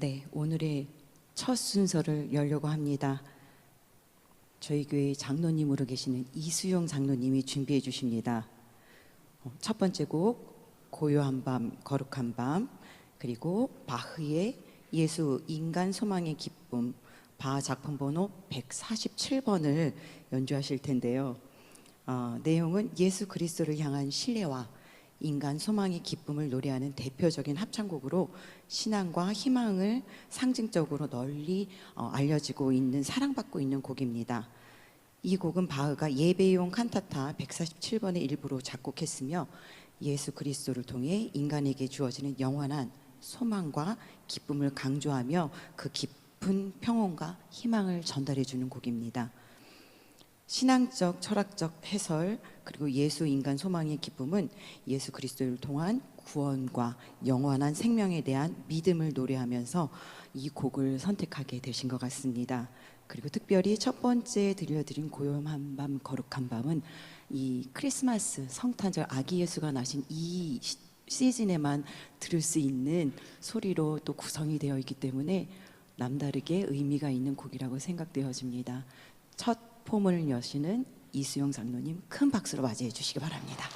네, 오늘의 첫 순서를 열려고 합니다. 저희 교회 장로님으로 계시는 이수용 장로님이 준비해 주십니다. 어, 첫 번째 곡 고요한 밤 거룩한 밤 그리고 바흐의 예수 인간 소망의 기쁨 바 작품 번호 147번을 연주하실 텐데요. 어, 내용은 예수 그리스도를 향한 신뢰와 인간 소망의 기쁨을 노래하는 대표적인 합창곡으로 신앙과 희망을 상징적으로 널리 어, 알려지고 있는 사랑받고 있는 곡입니다. 이 곡은 바흐가 예배용 칸타타 147번의 일부로 작곡했으며 예수 그리스도를 통해 인간에게 주어지는 영원한 소망과 기쁨을 강조하며 그 깊은 평온과 희망을 전달해 주는 곡입니다. 신앙적, 철학적 해설 그리고 예수 인간 소망의 기쁨은 예수 그리스도를 통한 구원과 영원한 생명에 대한 믿음을 노래하면서 이 곡을 선택하게 되신 것 같습니다. 그리고 특별히 첫 번째 들려드린 고요한 밤 거룩한 밤은 이 크리스마스 성탄절 아기 예수가 나신 이 시- 시즌에만 들을 수 있는 소리로 또 구성이 되어 있기 때문에 남다르게 의미가 있는 곡이라고 생각되어집니다. 첫 폼을 여시는 이수영 장로님 큰 박수로 맞이해 주시기 바랍니다.